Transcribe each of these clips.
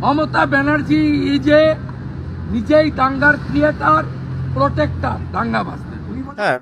Mamata Banerjee is a নিজেই দাঙ্গার creator protector বলেন- হ্যাঁ।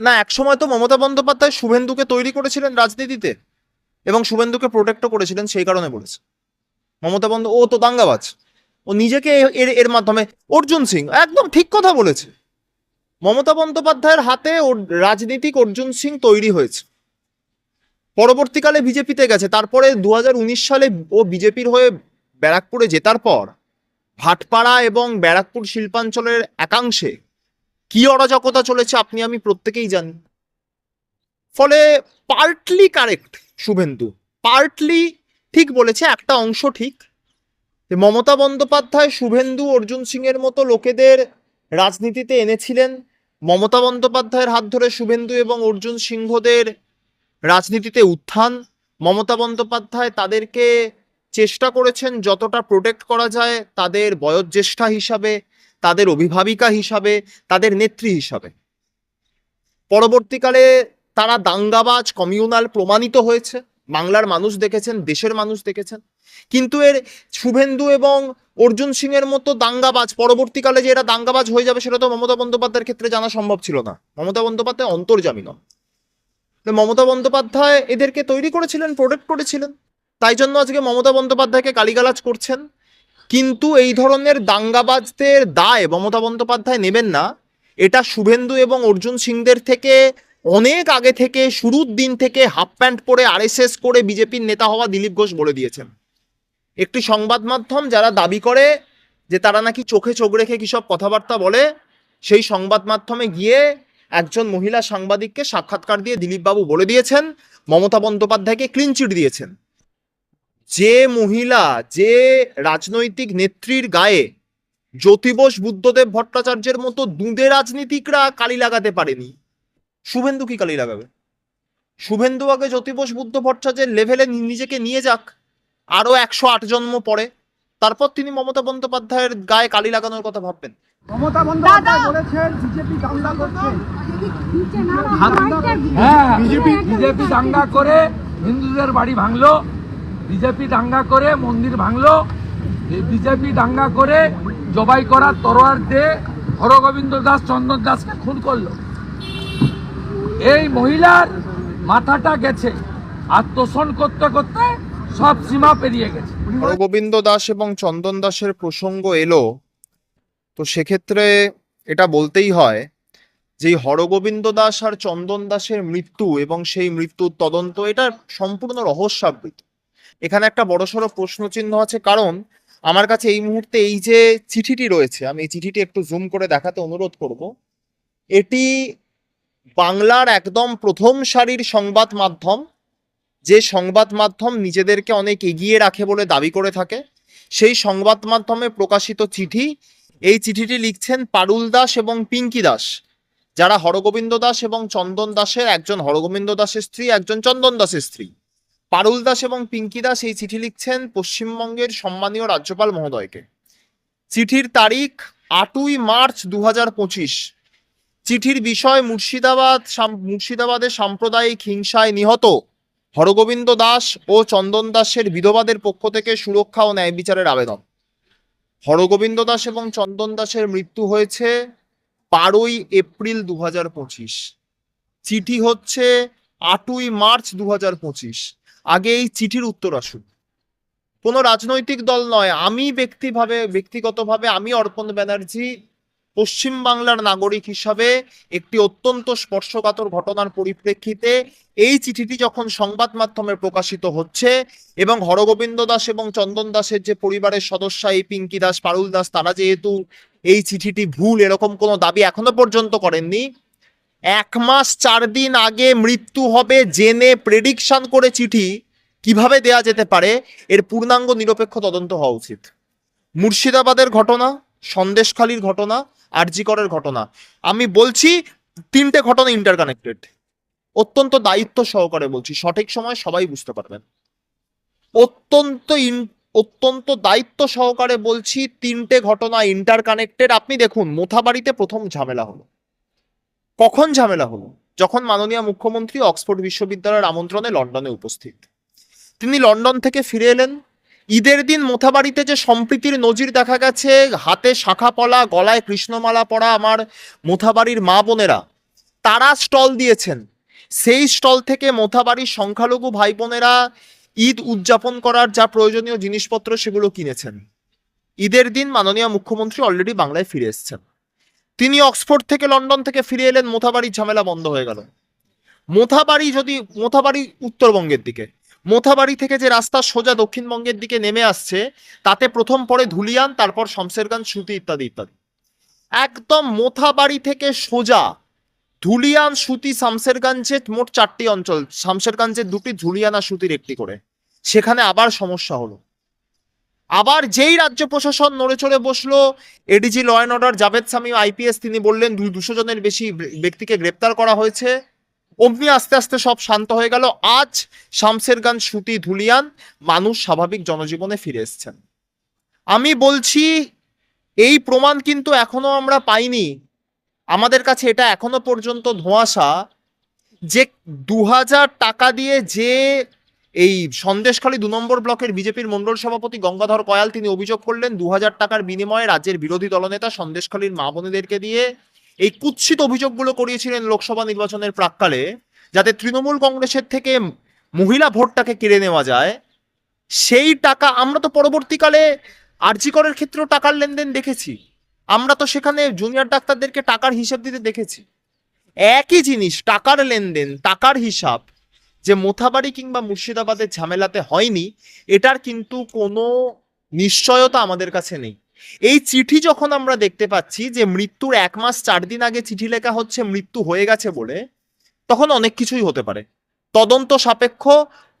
না একসময় তো মমতা বন্দ্যোপাধ্যায় শুভেন্দুকে তৈরি করেছিলেন রাজনীতিতে এবং শুভেন্দুকে প্রোটেক্টও করেছিলেন সেই কারণে বলেছে। মমতা বন্দ ও তো দাঙ্গাবাজ। ও নিজেকে এর এর মাধ্যমে অর্জুন সিং একদম ঠিক কথা বলেছে। মমতা বন্দ্যোপাধ্যায়ের হাতে ওর রাজনীতিক অর্জুন সিং তৈরি হয়েছে। পরবর্তীকালে বিজেপিতে গেছে। তারপরে দু হাজার উনিশ সালে ও বিজেপির হয়ে ব্যারাকপুরে জেতার পর ভাটপাড়া এবং ব্যারাকপুর শিল্পাঞ্চলের একাংশে কি অরাজকতা চলেছে আপনি, আমি প্রত্যেকেই জানি। ফলে পার্টলি কারেক্ট শুভেন্দু, পার্টলি ঠিক বলেছে, একটা অংশ ঠিক। মমতা বন্দ্যোপাধ্যায়, শুভেন্দু, অর্জুন সিং এর মতো লোকেদের রাজনীতিতে এনেছিলেন। মমতা বন্দ্যোপাধ্যায়ের হাত ধরে শুভেন্দু এবং অর্জুন সিংহদের রাজনীতিতে উত্থান, মমতা বন্দ্যোপাধ্যায় তাদেরকে চেষ্টা করেছেন যতটা প্রোটেক্ট করা যায় তাদের বয়োজ্যেষ্ঠা হিসাবে, তাদের অভিভাবিকা হিসাবে, তাদের নেত্রী হিসাবে। পরবর্তীকালে তারা দাঙ্গাবাজ কমিউনাল প্রমাণিত হয়েছে। বাংলার মানুষ দেখেছেন, দেশের মানুষ দেখেছেন। কিন্তু এর শুভেন্দু এবং অর্জুন সিং এর মতো দাঙ্গাবাজ, পরবর্তীকালে যে এরা দাঙ্গাবাজ হয়ে যাবে সেটা তো মমতা বন্দ্যোপাধ্যায়ের ক্ষেত্রে জানা সম্ভব ছিল না। মমতা বন্দ্যোপাধ্যায় অন্তর্জামী নন। তো মমতা বন্দ্যোপাধ্যায় এদেরকে তৈরি করেছিলেন প্রোটেক্ট করেছিলেন। তাই জন্য আজকে মমতা বন্দ্যোপাধ্যায়কে গালিগালাজ করছেন। কিন্তু এই ধরনের দাঙ্গাবাজদের দায় মমতা বন্দ্যোপাধ্যায় নেবেন না। এটা শুভেন্দু এবং অর্জুন সিংদের থেকে অনেক আগে থেকে, শুরুর দিন থেকে হাফ প্যান্ট পরে আরএসএস করে বিজেপির নেতা হওয়া দিলীপ ঘোষ বলে দিয়েছেন। একটি সংবাদ মাধ্যম যারা দাবি করে যে তারা নাকি চোখে চোখ রেখে কিসব কথাবার্তা বলে, সেই সংবাদ মাধ্যমে গিয়ে একজন মহিলা সাংবাদিককে সাক্ষাৎকার দিয়ে দিলীপবাবু বলে দিয়েছেন মমতা বন্দ্যোপাধ্যায়কে ক্লিন চিট দিয়েছেন। যে মহিলা যে রাজনৈতিক নেত্রীর গায়ে জ্যোতিবোস বুদ্ধদেব ভট্টাচার্যের মতো দুঁদে রাজনীতিকরা কালি লাগাতে পারেনি শুভেন্দু কি কালি লাগাবে? শুভেন্দু আগে জ্যোতিবোস বুদ্ধ ভট্টাচার্যের লেভেলে নিজেকে নিয়ে যাক আরও একশো আট জন্ম পরে তারপর তিনি মমতা বন্দ্যোপাধ্যায়ের গায়ে কালি লাগানোর কথা ভাববেন। মমতা বন্দ্যোপাধ্যায় বলেছেন বিজেপি দাঙ্গা করছে। বিজেপি বিজেপি দাঙ্গা করে হিন্দুদের বাড়ি ভাঙলো। বিজেপি দাঙ্গা করে মন্দির ভাঙলো। বিজেপি দাঙ্গা করে জবাই করার তরোয়ার দিয়ে হরগোবিন্দ দাস চন্দন দাসকে খুন করল। এই মহিলার মাথাটা গেছে। আর তোষণ করতে করতে সব সীমা পেরিয়ে গেছে। হরগোবিন্দ দাস এবং চন্দন দাসের প্রসঙ্গ এলো। তো সেক্ষেত্রে এটা বলতেই হয় যে হরগোবিন্দ দাস আর চন্দন দাসের মৃত্যু এবং সেই মৃত্যুর তদন্ত, এটা সম্পূর্ণ রহস্যাবৃত। এখানে একটা বড়সড় প্রশ্নচিহ্ন আছে, কারণ আমার কাছে এই মুহূর্তে এই যে চিঠিটি রয়েছে, আমি এই চিঠিটি একটু জুম করে দেখাতে অনুরোধ করব। এটি বাংলার একদম প্রথম সারির সংবাদ মাধ্যম, যে সংবাদ মাধ্যম নিজেদেরকে অনেক এগিয়ে রাখে বলে দাবি করে থাকে। সেই সংবাদ মাধ্যমে প্রকাশিত চিঠি, এই চিঠিটি লিখছেন পারুল দাস এবং পিঙ্কি দাস। যারা হরগোবিন্দ দাস এবং চন্দন দাসের একজন হরগোবিন্দ দাসের স্ত্রী, একজন চন্দন দাসের স্ত্রী। পারুল দাস এবং পিঙ্কি দাস এই চিঠি লিখছেন পশ্চিমবঙ্গের সম্মানীয় রাজ্যপাল মহোদয়কে। চিঠির তারিখ আটই মার্চ দু চিঠির বিষয় মুর্শিদাবাদ মুর্শিদাবাদের সাম্প্রদায়িক হিংসায় নিহত হরগোবিন্দ দাস ও চন্দন দাসের বিধবাদের পক্ষ থেকে সুরক্ষা ও ন্যায় বিচারের আবেদন। হরগোবিন্দ দাস এবং চন্দন দাসের মৃত্যু হয়েছে বারোই এপ্রিল দু হাজার পঁচিশ। চিঠি হচ্ছে আটই মার্চ দু হাজার পঁচিশ। আগে এই চিঠির উত্তর আসুন। কোনো রাজনৈতিক দল নয়, আমি ব্যক্তিভাবে, ব্যক্তিগতভাবে আমি অর্পণ ব্যানার্জি, পশ্চিম বাংলার নাগরিক হিসাবে একটি অত্যন্ত স্পর্শকাতর ঘটনার পরিপ্রেক্ষিতে এই চিঠিটি যখন সংবাদ মাধ্যমে প্রকাশিত হচ্ছে এবং হরগোবিন্দ দাস এবং চন্দন দাসের যে পরিবারের সদস্য এই পিঙ্কি দাস, পারুল দাস, তারা যেহেতু এই চিঠিটি ভুল, এরকম কোনো দাবি এখনও পর্যন্ত করেননি। এক মাস চার দিন আগে মৃত্যু হবে জেনে প্রেডিকশন করে চিঠি কীভাবে দেয়া যেতে পারে, এর পূর্ণাঙ্গ নিরপেক্ষ তদন্ত হওয়া উচিত। মুর্শিদাবাদের ঘটনা, সন্দেশখালীর ঘটনা, আরজিকরের ঘটনা। আমি বলছি, তিনটে ঘটনা ইন্টারকানেক্টেড অত্যন্ত দায়িত্ব সহকারে বলছি, সঠিক সময় সবাই বুঝতে পারবেন। অত্যন্ত অত্যন্ত দায়িত্ব সহকারে বলছি, তিনটে ঘটনা ইন্টারকানেক্টেড আপনি দেখুন, মোথাবাড়িতে প্রথম ঝামেলা হলো। কখন ঝামেলা হলো? যখন মাননীয় মুখ্যমন্ত্রী অক্সফোর্ড বিশ্ববিদ্যালয়ের আমন্ত্রণে লন্ডনে উপস্থিত। তিনি লন্ডন থেকে ফিরে এলেন। ঈদের দিন মোথাবাড়িতে যে সম্প্রীতির নজির দেখা গেছে, হাতে শাখা পলা, গলায় কৃষ্ণমালা পরা আমার মোথাবাড়ির মা বোনেরা, তারা স্টল দিয়েছেন। সেই স্টল থেকে মোথাবাড়ির সংখ্যালঘু ভাই বোনেরা ঈদ উদযাপন করার যা প্রয়োজনীয় জিনিসপত্র সেগুলো কিনেছেন। ঈদের দিন মাননীয় মুখ্যমন্ত্রী অলরেডি বাংলায় ফিরে এসেছেন। তিনি অক্সফোর্ড থেকে লন্ডন থেকে ফিরে এলেন, মোথাবাড়ির ঝামেলা বন্ধ হয়ে গেল। মোথাবাড়ি যদি, মোথাবাড়ি উত্তরবঙ্গের দিকে। মোথাবাড়ি থেকে যে রাস্তা সোজা দক্ষিণবঙ্গের দিকে নেমে আসছে, তাতে প্রথম পরে ধুলিয়ান, তারপর শমশেরগঞ্জ সুতি ইত্যাদি ইত্যাদি। একদম মোথাবাড়ি থেকে সোজা ধুলিয়ান সুতি শামশেরগঞ্জে মোট চারটি অঞ্চল। শামশেরগঞ্জের দুটি, ধুলিয়ান আর সুতির একটি করে। সেখানে আবার সমস্যা হলো। আবার যেই রাজ্য প্রশাসন নড়ে চড়ে বসল ADG law and order Javed Sami IPS তিনি বললেন, দুই দুশো জনের বেশি ব্যক্তিকে গ্রেপ্তার করা হয়েছে। অমনি আস্তে আস্তে সব শান্ত হয়ে গেল। আজ শামশেরগঞ্জ সুতি, ধুলিয়ান মানুষ স্বাভাবিক জনজীবনে ফিরে এসছেন। আমি বলছি, এই প্রমাণ কিন্তু এখনও আমরা পাইনি। আমাদের কাছে এটা এখনও পর্যন্ত ধোঁয়াশা যে দু হাজার টাকা দিয়ে যে এই সন্দেশখালী দু নম্বর ব্লকের বিজেপির মণ্ডল সভাপতি গঙ্গাধর কয়াল তিনি অভিযোগ করলেন দু হাজার টাকার বিনিময়ে রাজ্যের বিরোধী দলনেতা সন্দেশখালীর মা বোনেদেরকে দিয়ে এই কুৎসিত অভিযোগগুলো করিয়েছিলেন লোকসভা নির্বাচনের প্রাককালে, যাতে তৃণমূল কংগ্রেসের থেকে মহিলা ভোটটাকে কেড়ে নেওয়া যায়। সেই টাকা আমরা তো পরবর্তীকালে আরজিকরের ক্ষেত্রেও টাকার লেনদেন দেখেছি। আমরা তো সেখানে জুনিয়র ডাক্তারদেরকে টাকার হিসাব দিতে দেখেছি। একই জিনিস, টাকার লেনদেন, টাকার হিসাব, যে মোথাবাড়ি কিংবা মুর্শিদাবাদের ঝামেলাতে হয়নি, এটার কিন্তু কোনো নিশ্চয়তা আমাদের কাছে নেই। এই চিঠি যখন আমরা দেখতে পাচ্ছি যে মৃত্যুর এক মাস চার দিন আগে চিঠি লেখা হচ্ছে, মৃত্যু হয়ে গেছে বলে, তখন অনেক কিছুই হতে পারে। তদন্ত সাপেক্ষ,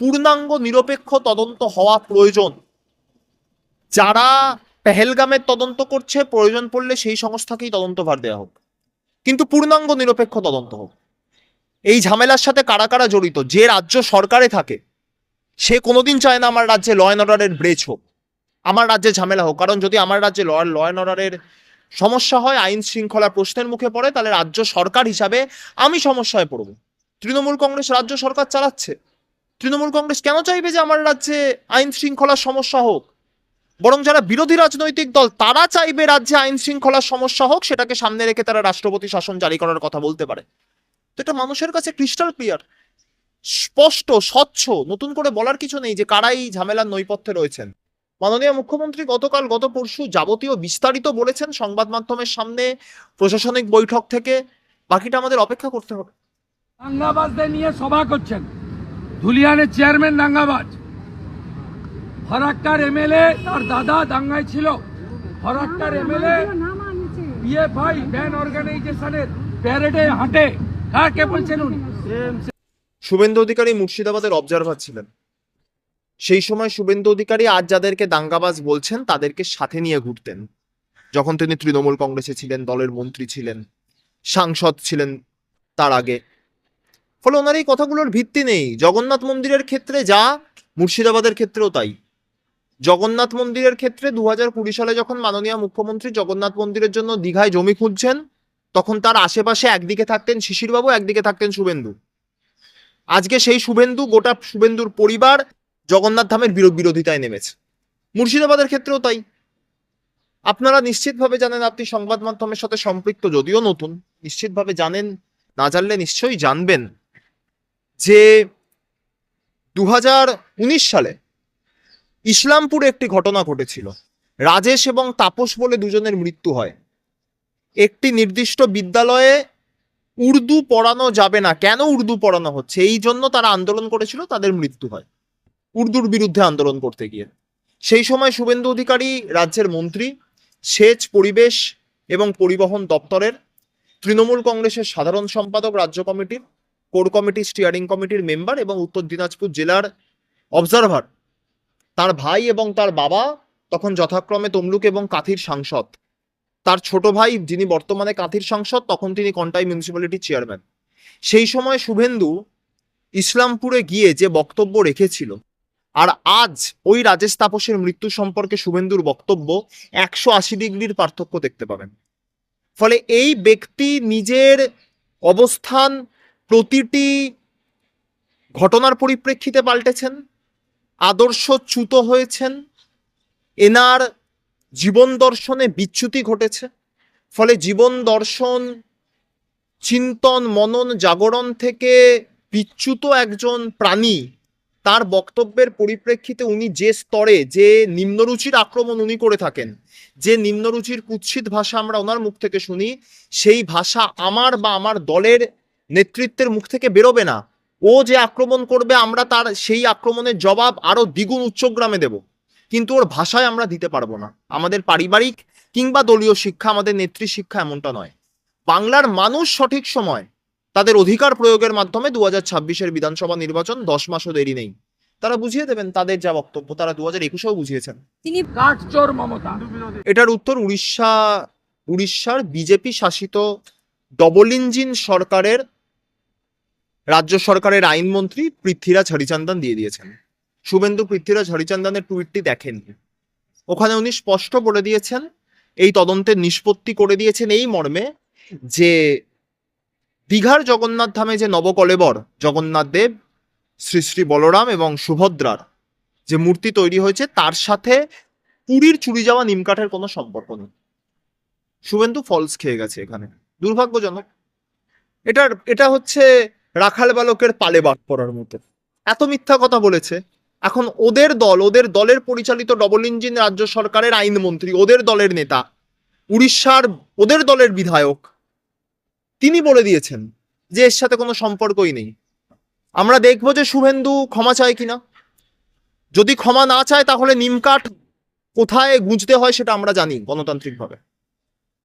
পূর্ণাঙ্গ নিরপেক্ষ তদন্ত হওয়া প্রয়োজন। যারা পেহেলগামের তদন্ত করছে, প্রয়োজন পড়লে সেই সংস্থাকেই তদন্তভার দেওয়া হোক। কিন্তু পূর্ণাঙ্গ নিরপেক্ষ তদন্ত হোক। এই ঝামেলার সাথে কারা কারা জড়িত? যে রাজ্য সরকারে থাকে, সে কোনোদিন চায় না আমার রাজ্যে ল অ্যান্ড অর্ডারের ব্রেচ হোক। আমার রাজ্যে ঝামেলা হোক। কারণ যদি আমার রাজ্যে ল অ্যান্ড অর্ডারের সমস্যা হয়, আইন শৃঙ্খলা প্রশ্নের মুখে পড়ে, তাহলে রাজ্য সরকার হিসাবে আমি সমস্যায় পড়ব। তৃণমূল কংগ্রেস রাজ্য সরকার চালাচ্ছে। তৃণমূল কংগ্রেস কেন চাইবে যে আমার রাজ্যে আইন শৃঙ্খলার সমস্যা হোক? বরং যারা বিরোধী রাজনৈতিক দল, তারা চাইবে রাজ্যে আইন শৃঙ্খলার সমস্যা হোক, সেটাকে সামনে রেখে তারা রাষ্ট্রপতি শাসন জারি করার কথা বলতে পারে। তো এটা মানুষের কাছে ক্রিস্টাল ক্লিয়ার স্পষ্ট, স্বচ্ছ, নতুন করে বলার কিছু নেই যে কারা এই ঝামেলার নৈপথ্যে রয়েছেন। মাননীয় মুখ্যমন্ত্রী গতকাল, গত পরশু যাবতীয় বিস্তারিত বলেছেন সংবাদ মাধ্যমের সামনে, প্রশাসনিক বৈঠক থেকে। বাকিটা আমাদের অপেক্ষা করতে হবে। দাঙ্গাবাজদের নিয়ে সভা করছেন। ধুলিয়ানের চেয়ারম্যান দাঙ্গাবাজ। ফরাক্কার এমএলএ তার দাদা দাঙ্গায় ছিল। ফরাক্কার এমএলএ পিএফআই ব্যান অর্গানাইজেশনের প্যারেডে হাঁটে। কাকে বলছেন উনি? শুভেন্দু অধিকারী মুর্শিদাবাদের অবজারভার ছিলেন। সেই সময় শুভেন্দু অধিকারী আজ যাদেরকে দাঙ্গাবাজ বলছেন, তাদেরকে সাথে নিয়ে ঘুরতেন। যখন তিনি তৃণমূল কংগ্রেসে ছিলেন, দলের মন্ত্রী ছিলেন, সাংসদ ছিলেন তার আগে। ফলে ওনার এই কথাগুলোর ভিত্তি নেই। জগন্নাথ মন্দিরের ক্ষেত্রে যা, মুর্শিদাবাদের ক্ষেত্রেও তাই। জগন্নাথ মন্দিরের ক্ষেত্রে দু হাজার কুড়ি সালে যখন মাননীয় মুখ্যমন্ত্রী জগন্নাথ মন্দিরের জন্য দীঘায় জমি খুঁজছেন, তখন তার আশেপাশে একদিকে থাকতেন শিশিরবাবু, একদিকে থাকতেন শুভেন্দু। আজকে সেই শুভেন্দু, গোটা শুভেন্দুর পরিবার জগন্নাথ ধামের বিরো- বিরোধিতায় নেমেছে। মুর্শিদাবাদের ক্ষেত্রেও তাই। আপনারা নিশ্চিতভাবে জানেন, আপনি সংবাদ মাধ্যমের সাথে সম্পৃক্ত যদিও নতুন, নিশ্চিতভাবে জানেন, না জানলে নিশ্চয়ই জানবেন যে দু হাজার উনিশ সালে ইসলামপুরে একটি ঘটনা ঘটেছিল। রাজেশ এবং তাপস বলে দুজনের মৃত্যু হয়। একটি নির্দিষ্ট বিদ্যালয়ে উর্দু পড়ানো যাবে না। কেন উর্দু পড়ানো হচ্ছে? এই জন্য তারা আন্দোলন করেছিল, তাদের মৃত্যু হয়। উর্দুর বিরুদ্ধে আন্দোলন করতে গিয়ে। সেই সময় শুভেন্দু অধিকারী, রাজ্যের মন্ত্রী, সেচ, পরিবেশ এবং পরিবহন দপ্তরের তৃণমূল কংগ্রেসের সাধারণ সম্পাদক রাজ্য কমিটির, কোর কমিটি স্টিয়ারিং কমিটির মেম্বার এবং উত্তর দিনাজপুর জেলার অবজারভার তার ভাই এবং তার বাবা তখন যথাক্রমে তমলুক এবং কাথির সাংসদ। তার ছোট ভাই যিনি বর্তমানে কাঁথির সাংসদ, তখন তিনি কন্টাই মিউনিসিপ্যালিটির চেয়ারম্যান সেই সময় শুভেন্দু ইসলামপুরে গিয়ে যে বক্তব্য রেখেছিল, আর আজ ওই রাজেশ তাপসের মৃত্যু সম্পর্কে শুভেন্দুর বক্তব্য একশো আশি ডিগ্রির পার্থক্য দেখতে পাবেন। ফলে এই ব্যক্তি নিজের অবস্থান প্রতিটি ঘটনার পরিপ্রেক্ষিতে পাল্টেছেন। আদর্শচ্যুত হয়েছেন। এনার জীবন দর্শনে বিচ্যুতি ঘটেছে। ফলে জীবন দর্শন, চিন্তন, মনন, জাগরণ থেকে বিচ্যুত একজন প্রাণী, তার বক্তব্যের পরিপ্রেক্ষিতে উনি যে স্তরে যে নিম্নরুচির আক্রমণ উনি করে থাকেন, যে নিম্নরুচির কুৎসিত ভাষা আমরা ওনার মুখ থেকে শুনি, সেই ভাষা আমার বা আমার দলের নেতৃত্বের মুখ থেকে বেরোবে না। ও যে আক্রমণ করবে আমরা তার সেই আক্রমণের জবাব আরও দ্বিগুণ উচ্চগ্রামে দেব। কিন্তু ওর ভাষায় আমরা দিতে পারব না। আমাদের পারিবারিক কিংবা দলীয় শিক্ষা আমাদের নেত্রী শিক্ষা এমনটা নয়। বাংলার মানুষ সঠিক সময় তাদের অধিকার প্রয়োগের মাধ্যমে দু হাজার ছাব্বিশের বিধানসভা নির্বাচন দশ মাসও দেরি নেই। তারা বুঝিয়ে দেবেন তাদের যা বক্তব্য তারা দু হাজার একুশেও বুঝিয়েছেন। তিনি এটার উত্তর উড়িষ্যা উড়িষ্যার বিজেপি শাসিত ডবল ইঞ্জিন সরকারের রাজ্য সরকারের আইনমন্ত্রী পৃথ্বীরাজ হরিচন্দন দিয়ে দিয়েছেন। শুভেন্দু পৃথ্বীরাজ হরিচন্দনের টুইটটি দেখেননি। ওখানে উনি স্পষ্ট বলে দিয়েছেন, এই তদন্তের নিষ্পত্তি করে দিয়েছেন এই মর্মে যে দীঘার জগন্নাথ ধামে যে নবকলেবর জগন্নাথ দেব, শ্রী শ্রী বলরাম এবং সুভদ্রার যে মূর্তি তৈরি হয়েছে, তার সাথে পুরীর চুরি যাওয়া নিমকাঠের কোনো সম্পর্ক নেই। শুভেন্দু ফলস খেয়ে গেছে এখানে। দুর্ভাগ্যজনক। এটার, এটা হচ্ছে রাখাল বালকের পালে বাট পড়ার মতো। এত মিথ্যা কথা বলেছে। এখন ওদের দল, ওদের দলের পরিচালিত ডবল ইঞ্জিন রাজ্য সরকারের আইনমন্ত্রী, ওদের দলের নেতা, উড়িষ্যার ওদের দলের বিধায়ক, তিনি বলে দিয়েছেন যে এর সাথে কোনো সম্পর্কই নেই। আমরা দেখব যে শুভেন্দু ক্ষমা চায় কিনা। যদি ক্ষমা না চায়, তাহলে নিমকাঠ কোথায় গুঁজতে হয় সেটা আমরা জানি গণতান্ত্রিকভাবে।